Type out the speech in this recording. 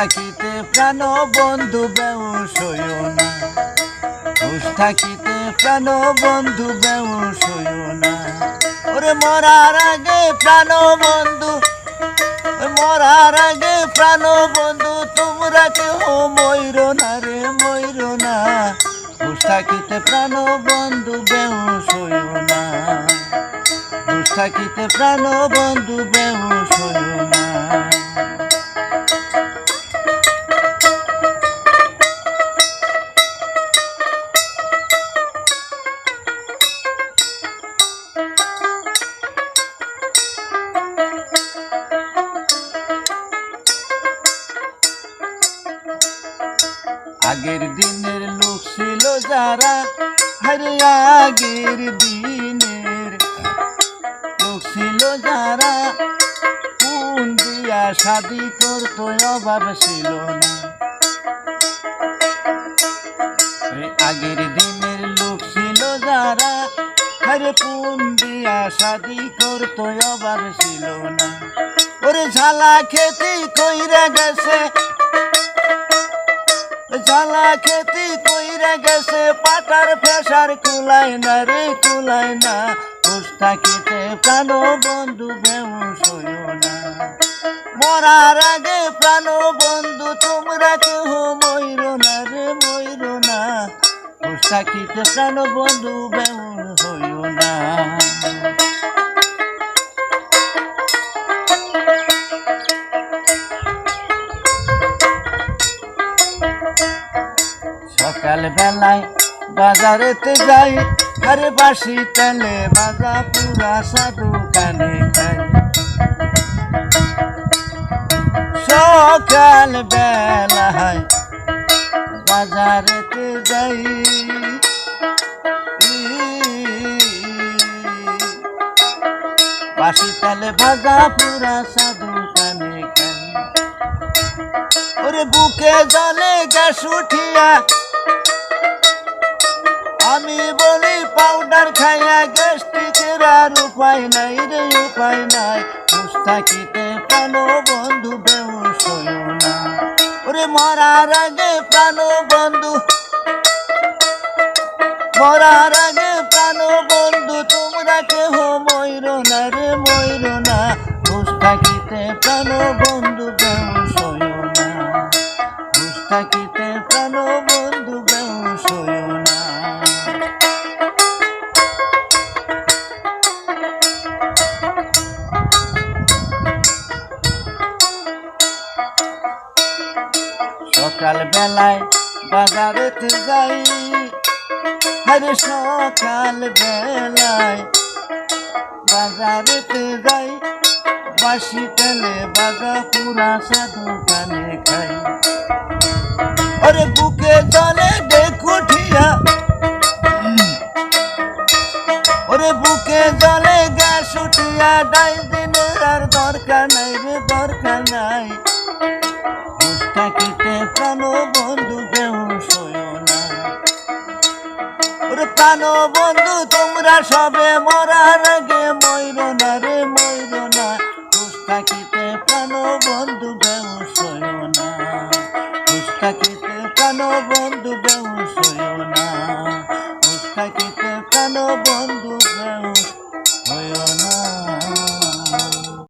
থাকিতে প্রাণ বন্ধু হইও না। হুশ থাকিতে প্রাণ বন্ধু হইও না। ওরে মরার আগে প্রাণ বন্ধু মরার আগে প্রাণ বন্ধু, তোমরা কেউ ময়ূর না রে ময়ূর না। হুশ থাকিতে প্রাণ বন্ধু হইও না। হুশ থাকিতে প্রাণ বন্ধু বেউস আগের দিনের লোক ছিল যারা আরে আগের দিনের লোক ছিল যারা। কোন দিয়া শাদি করতো অভাব ছিল না। আগের দিনের লোক ছিল যারা আরে কোন দিয়া শাদি করতো অভাব ছিল না। ওরে ঝালা খেতে কইরা গেছে জ্বালা খেতি কইরা গেছে, পাটার ফেসার কুলাই না রে কুলাই না। হুশ থাকিতে প্রাণ বন্ধু বেউস না। মরার আগে প্রাণ বন্ধু, তোমরা কেহ ময়ূর না রে ময়ূর না। হুশ থাকিতে প্রাণ বন্ধু বেউস হইও না। সকাল বেলায় বাজারেতে যাই আরে বাসি তেলে বাজা পুরা সাধু কানে খাই। সকাল বেলায় বাজারেতে যাই, বাসি তেলে ভাজা পুরা সাধু কানে খাই। ওরে বুকে জলে গ্যাস উঠিয়া পাউডার খাইয়া গ্যাস্ট্রিকের আর উপায় নাই রে, উপায় নাই। থাকিতে প্রাণ বন্ধু বেউস না। ওরে মরার আগে প্রাণ বন্ধু, মরার আগে প্রাণ বন্ধু, তোমরা কেহ ময়ূর না রে ময়ূর না। থাকিতে প্রাণ বন্ধু সকাল বেলায় বাজারেতে যাই। আরে সকাল বেলায় বাজারেতে যাই। বাসি তেলে বাজা পুরা সাধু কানে খাই। আরে বুকে জলে ডেকুঠিয়া ওরে বুকে জলে গ্যাস উঠিয়া ডাই দিনের আর দরকার নাই রে, দরকার নাই। প্রাণ বন্ধু, তোমরা সবে মরার আগে ময়ূর না রে ময়ূর না। খুশ থাকিতে প্রাণ বন্ধু বেউ শোনো না। খুশ থাকিতে বন্ধু